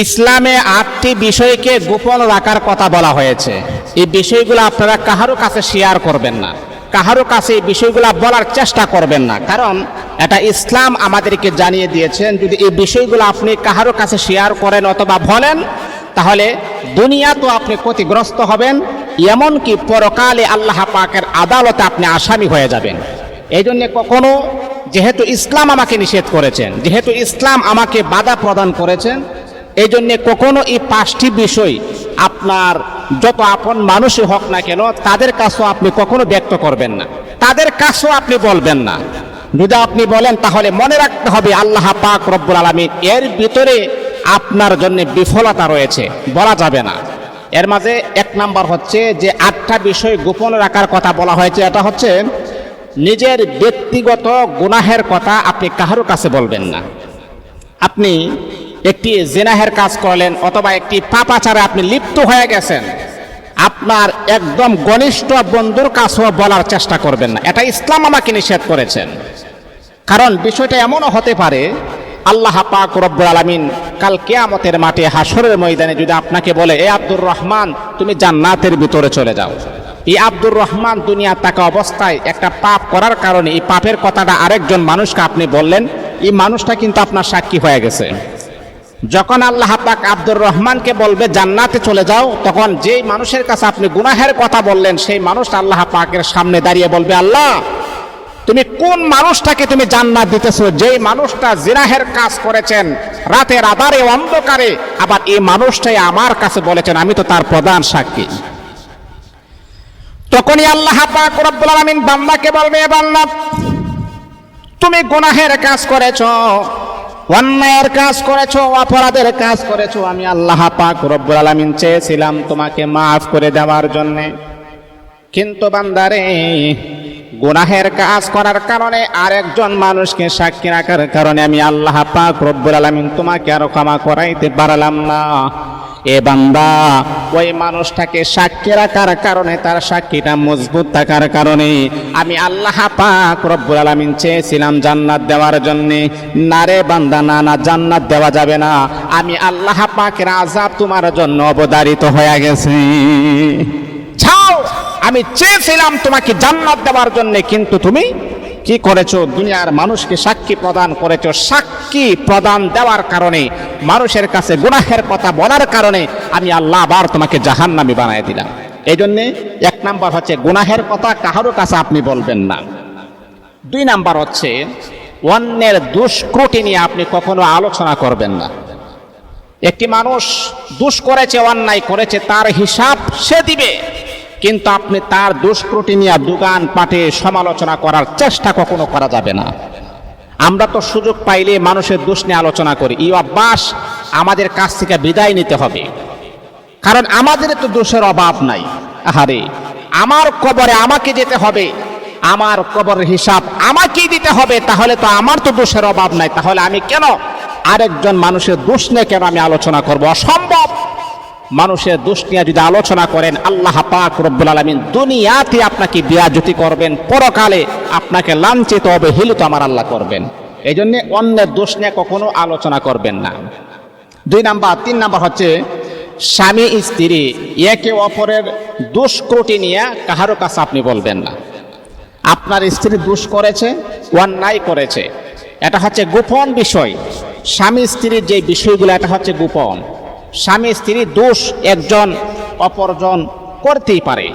ইসলামে আটটি বিষয়কে গোপন রাখার কথা বলা হয়েছে। এই বিষয়গুলো আপনারা কাহারও কাছে শেয়ার করবেন না। কাহারও কাছে এই বিষয়গুলো বলার চেষ্টা করবেন না। কারণ এটা ইসলাম আমাদেরকে জানিয়ে দিয়েছেন, যদি এই বিষয়গুলো আপনি কাহারও কাছে শেয়ার করেন অথবা বলেন, তাহলে দুনিয়া তো আপনি ক্ষতিগ্রস্ত হবেন, এমনকি পরকালে আল্লাহ পাকের আদালতে আপনি আসামি হয়ে যাবেন। এই জন্যে কখনো যেহেতু ইসলাম আমাকে নিষেধ করেছেন, যেহেতু ইসলাম আমাকে বাধা প্রদান করেছেন এই জন্যে কখনো এই পাঁচটি বিষয় আপনার যত আপন মানুষই হোক না কেন, তাদের কাছেও আপনি কখনো ব্যক্ত করবেন না। তাদের কাছেও আপনি বলবেন না। যদি আপনি বলেন, তাহলে মনে রাখতে হবে আল্লাহ পাক রব্বুল আলমী এর ভিতরে আপনার জন্য বিফলতা রয়েছে, বলা যাবে না। এর মাঝে এক নাম্বার হচ্ছে যে আটটা বিষয় গোপন রাখার কথা বলা হয়েছে, এটা হচ্ছে নিজের ব্যক্তিগত গুনাহের কথা আপনি কাহারও কাছে বলবেন না। আপনি একটি জেনাহের কাজ করলেন অথবা একটি পাপাচারে আপনি লিপ্ত হয়ে গেছেন, আপনার একদম ঘনিষ্ঠ বন্ধুর কাছেও বলার চেষ্টা করবেন না। এটা ইসলাম আমাকে নিষেধ করেছেন। কারণ বিষয়টা এমনও হতে পারে, আল্লাহ পাক রব্বুল আলামিন কাল কেয়ামতের মাঠে হাসরের ময়দানে যদি আপনাকে বলে, এ আব্দুর রহমান, তুমি জান্নাতের ভিতরে চলে যাও। এই আব্দুর রহমান দুনিয়া থাকা অবস্থায় একটা পাপ করার কারণে এই পাপের কথাটা আরেকজন মানুষকে আপনি বললেন, এই মানুষটা কিন্তু আপনার সাক্ষী হয়ে গেছে। যখন আল্লাহ পাক আব্দুর রহমানকে বলবে, জান্নাতে চলে যাও, তখন যেই মানুষের কাছে আপনি গুনাহের কথা বললেন, সেই মানুষটা আল্লাহ পাকের সামনে দাঁড়িয়ে বলবে, আল্লাহ, তুমি কোন মানুষটাকে তুমি জান্নাত দিতেছো? যেই মানুষটা জিরাহের কাজ করেছেন, রাতের আধারে অন্ধকারে, আবার এই মানুষটাই আমার কাছে বলেছেন, আমি তো তার প্রধান সাক্ষী। তখনই আল্লাহ পাক রব্বুল আলামিন বান্দাকে বলবে, "এ বান্দা, তুমি গুনাহের কাজ করেছ অন্যায়ের কাজ করেছ, অপরাধের কাজ করেছ, আমি আল্লাহ পাক রব্বুল আলামিন চেয়েছিলাম তোমাকে মাফ করে দেওয়ার জন্যে। কিন্তু বান্দারে, গুনাহের কাজ করার কারণে আরেকজন মানুষকে সাক্ষী রাখার কারণে আমি আল্লাহ পাক রব্বুল আলামিন তোমাকে আরও ক্ষমা করাইতে পারলাম না। এ বান্দা, ওই মানুষটাকে সাক্ষী রাখার কারণে, তার সাক্ষীটা মজবুত থাকার কারণে আমি আল্লাহ পাক রব্বুল আলামিন চেয়েছিলাম জান্নাত দেওয়ার জন্যে। না রে বান্দা, না না, জান্নাত দেওয়া যাবে না। আমি আল্লাহ পাকের আজাব তোমার জন্য অবদারিত হয়ে গেছে। যাও আমি চেয়েছিলাম তোমাকে জান্নাত দেওয়ার জন্য, কিন্তু তুমি কি করেছ? দুনিয়ার মানুষকে সাক্ষী প্রদান করেছ। সাক্ষী প্রদান দেওয়ার কারণে, মানুষের কাছে গুনাহের কথা বলার কারণে আমি আল্লাহ আবার তোমাকে জাহান্নামি বানায় দিলাম। এই জন্যে এক নাম্বার হচ্ছে, গুনাহের কথা কাহারও কাছে আপনি বলবেন না। দুই নাম্বার হচ্ছে, অন্যের দুষ্কৃতি নিয়ে আপনি কখনো আলোচনা করবেন না। একটি মানুষ দুষ করেছে, অন্যায় করেছে, তার হিসাব সে দিবে। কিন্তু আপনি তার দুষ্কৃতি নিয়ে দোকান পাটে সমালোচনা করার চেষ্টা কখনো করা যাবে না। আমরা তো সুযোগ পাইলে মানুষের দোষ নিয়ে আলোচনা করি। এই অভ্যাস আমাদের কাছ থেকে বিদায় নিতে হবে। কারণ আমাদের তো দোষের অভাব নাই। আহারে, আমার কবরে আমাকে যেতে হবে। আমার কবরের হিসাব আমাকেই দিতে হবে। তাহলে তো আমার তো দোষের অভাব নাই। তাহলে আমি কেন আরেকজন মানুষের দোষ নিয়ে কেন আমি আলোচনা করব? অসম্ভব! মানুষের দোষ নিয়ে যদি আলোচনা করেন, আল্লাহ পাক রব্বুল আলমিন দুনিয়াতে আপনাকে বিয়াজতি করবেন, পরকালে আপনাকে লাঞ্ছিত, অবহেলিত আমার আল্লাহ করবেন। এই জন্যে অন্যের দোষ নিয়ে কখনো আলোচনা করবেন না। দুই নাম্বার, তিন নাম্বার হচ্ছে, স্বামী স্ত্রী একে অপরের দুষ্কৃতি নিয়ে কাহারও কাছে আপনি বলবেন না। আপনার স্ত্রী দুষ করেছে, অন্যায় করেছে। এটা হচ্ছে গোপন বিষয়। স্বামী স্ত্রীর যে বিষয়গুলো, এটা হচ্ছে গোপন। স্বামী স্ত্রী দোষ একজন অপরজন করতেই পারে।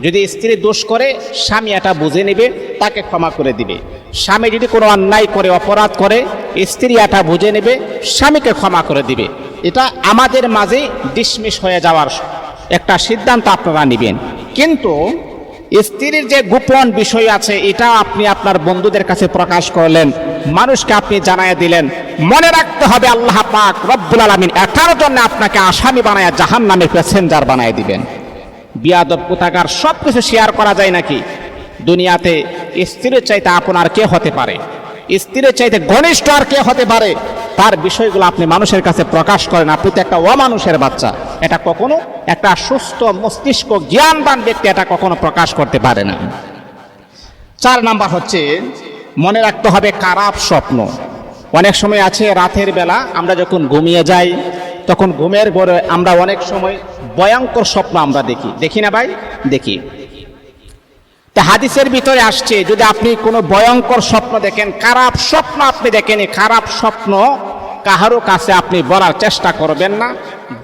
যদি স্ত্রী দোষ করে, স্বামী এটা বুঝে নেবে, তাকে ক্ষমা করে দিবে। স্বামী যদি কোনো অন্যায় করে, অপরাধ করে, স্ত্রী এটা বুঝে নেবে, স্বামীকে ক্ষমা করে দিবে। এটা আমাদের মাঝে ডিসমিস হয়ে যাওয়ার একটা সিদ্ধান্ত আপনারা নেবেন। কিন্তু স্ত্রীর যে গোপন বিষয় আছে, এটা আপনি আপনার বন্ধুদের কাছে প্রকাশ করলেন, মানুষকে আপনি জানাই দিলেন। মনে রাখতে হবে আল্লাহ পাক রব্বুল আলমিন এটার জন্য আপনাকে আসামি বানায় জাহান নামে প্যাসেঞ্জার বানায় দিবেন। বিয়াদব, কোথাকার সব কিছু শেয়ার করা যায় নাকি? দুনিয়াতে স্ত্রীর চাইতে আপনার কে হতে পারে? স্ত্রীর চাইতে ঘনিষ্ঠ আর কে হতে পারে? তার বিষয়গুলো আপনি মানুষের কাছে প্রকাশ করেন। আপনি তো একটা অমানুষের বাচ্চা। এটা কখনো একটা সুস্থ মস্তিষ্ক জ্ঞানবান ব্যক্তি এটা কখনো প্রকাশ করতে পারে না। চার নাম্বার হচ্ছে, মনে রাখতে হবে খারাপ স্বপ্ন। অনেক সময় আছে রাতের বেলা আমরা যখন ঘুমিয়ে যাই, তখন ঘুমের ঘরে আমরা অনেক সময় ভয়ঙ্কর স্বপ্ন আমরা দেখি। দেখি না ভাই? দেখি। হাদিসের ভিতরে আসছে, যদি আপনি কোনো ভয়ঙ্কর স্বপ্ন দেখেন, খারাপ স্বপ্ন আপনি দেখেন এই খারাপ স্বপ্ন কাহারও কাছে আপনি বলার চেষ্টা করবেন না।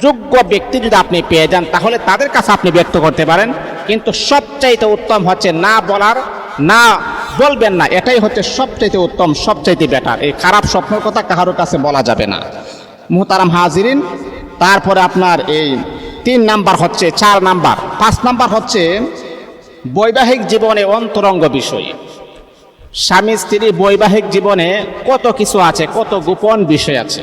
যোগ্য ব্যক্তি যদি আপনি পেয়ে যান, তাহলে তাদের কাছে আপনি ব্যক্ত করতে পারেন। কিন্তু সবচাইতে উত্তম হচ্ছে না বলার, না বলবেন না, এটাই হচ্ছে সবচাইতে উত্তম, সবচাইতে বেটার এই খারাপ স্বপ্নের কথা কাহারও কাছে বলা যাবে না। মুহতারাম হাজিরিন, তারপরে আপনার এই তিন নাম্বার হচ্ছে, চার নাম্বার, পাঁচ নাম্বার হচ্ছে বৈবাহিক জীবনে অন্তরঙ্গ বিষয়। স্বামী, স্ত্রী বৈবাহিক জীবনে কত কিছু আছে, কত গোপন বিষয় আছে।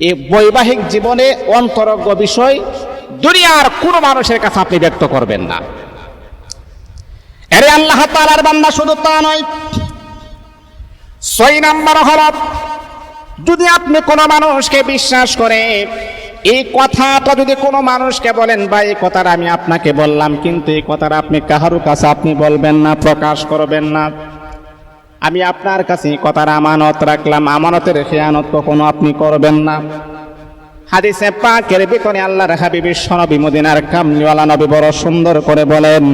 এই বৈবাহিক জীবনে অন্তরঙ্গ বিষয় দুনিয়ার কোনো মানুষের কাছে আপনি ব্যক্ত করবেন না। এরে আল্লাহ তালার বান্দা শুধু তা নয়, ছয় নাম্বার হল, যদি আপনি কোনো মানুষকে বিশ্বাস করে এই কথাটা যদি কোনো মানুষকে বলেন বা এই কথাটা আমি আপনাকে বললাম, কিন্তু এই কথাটা আপনি কাহারও কাছে আপনি বলবেন না, প্রকাশ করবেন না। আমি আপনার কাছে কথার আমানত রাখলাম, আমানতের খেয়ানত কখনো আপনি করবেন না। হাদিসে পাকের ভিতরে আল্লাহর হাবিবি সনবী মদিনার কামলিওয়ালা নবী বড় সুন্দর করে বলেন,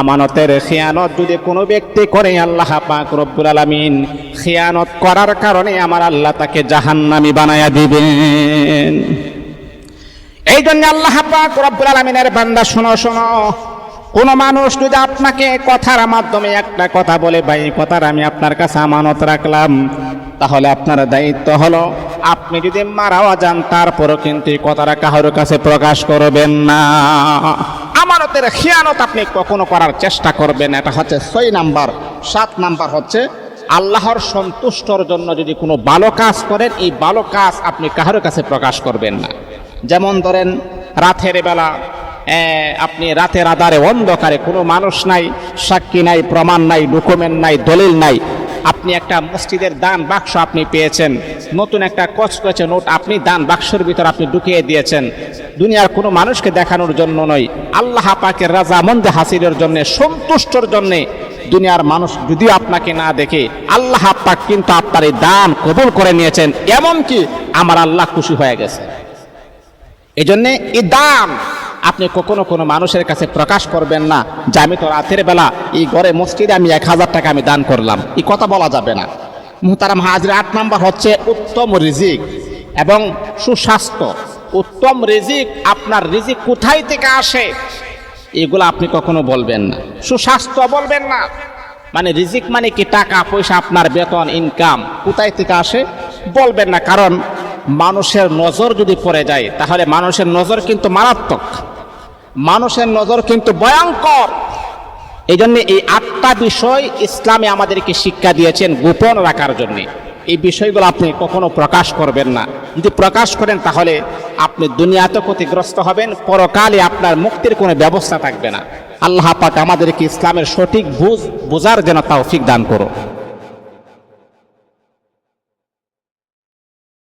আমানতের খেয়ানত যদি কোনো ব্যক্তি করে, আল্লাহ পাক রব্বুল আলামিন খেয়ানত করার কারণে আমার আল্লাহ তাকে জাহান্নামী বানায়া দিবেন। এই জন্য আল্লাহ রব্বুল আলামিনের বান্দা, শোনো শোনো। কোন মানুষ যদি আপনাকে কথার মাধ্যমে একটা কথা বলে, ভাই কথার আমি আপনার কাছে আমানত রাখলাম। তাহলে আপনার দায়িত্ব হলো, আপনি যদি মারাও যান, তারপরও কিন্তু কথাটা কারোর কাছে প্রকাশ করবেন না। আমানতের খেয়ানত আপনি কখনো করার চেষ্টা করবেন এটা হচ্ছে ছয় নাম্বার। সাত নাম্বার হচ্ছে, আল্লাহর সন্তুষ্টর জন্য যদি কোনো ভালো কাজ করেন, এই ভালো কাজ আপনি কারোর কাছে প্রকাশ করবেন না। যেমন ধরেন, রাতের বেলা আপনি রাতের আধারে অন্ধকারে কোনো মানুষ নাই, সাক্ষী নাই, প্রমাণ নাই, ডকুমেন্ট নাই, দলিল নাই। আপনি একটা মসজিদের দান বাক্স আপনি পেয়েছেন, নতুন একটা কচকচে নোট আপনি দান বাক্সের ভিতর আপনি ঢুকিয়ে দিয়েছেন। দুনিয়ার কোনো মানুষকে দেখানোর জন্য নয়, আল্লাহ পাকের রাজা মন্দে হাসিলের জন্য, সন্তুষ্টর জন্যে দুনিয়ার মানুষ যদিও আপনাকে না দেখে, আল্লাহ পাক কিন্তু আপনার এই দান কবুল করে নিয়েছেন। এমনকি আমার আল্লাহ খুশি হয়ে গেছে। এই জন্যে এই দান আপনি কখনো কোনো মানুষের কাছে প্রকাশ করবেন না যে আমি তো রাতের বেলা এই ঘরে মসজিদে আমি এক হাজার টাকা আমি দান করলাম। এই কথা বলা যাবে না। মুহতারাম হাজির আট নাম্বার হচ্ছে উত্তম রিজিক এবং সুস্বাস্থ্য। উত্তম রিজিক আপনার রিজিক কোথায় থেকে আসে? এগুলো আপনি কখনো বলবেন না। সুস্বাস্থ্য বলবেন না। মানে রিজিক মানে কি? টাকা, পয়সা, আপনার বেতন ইনকাম কোথায় থেকে আসে? বলবেন না। কারণ মানুষের নজর যদি পড়ে যায়, তাহলে মানুষের নজর কিন্তু মারাত্মক। মানুষের নজর কিন্তু ভয়ঙ্কর। এই জন্যে এই আটটা বিষয় ইসলামে আমাদেরকে শিক্ষা দিয়েছেন গোপন রাখার জন্যে। এই বিষয়গুলো আপনি কখনো প্রকাশ করবেন না। যদি প্রকাশ করেন, তাহলে আপনি দুনিয়াতে ক্ষতিগ্রস্ত হবেন, পরকালে আপনার মুক্তির কোনো ব্যবস্থা থাকবে না। আল্লাহ পাক আমাদেরকে ইসলামের সঠিক বুঝ, বোঝার যেন তৌফিক দান করো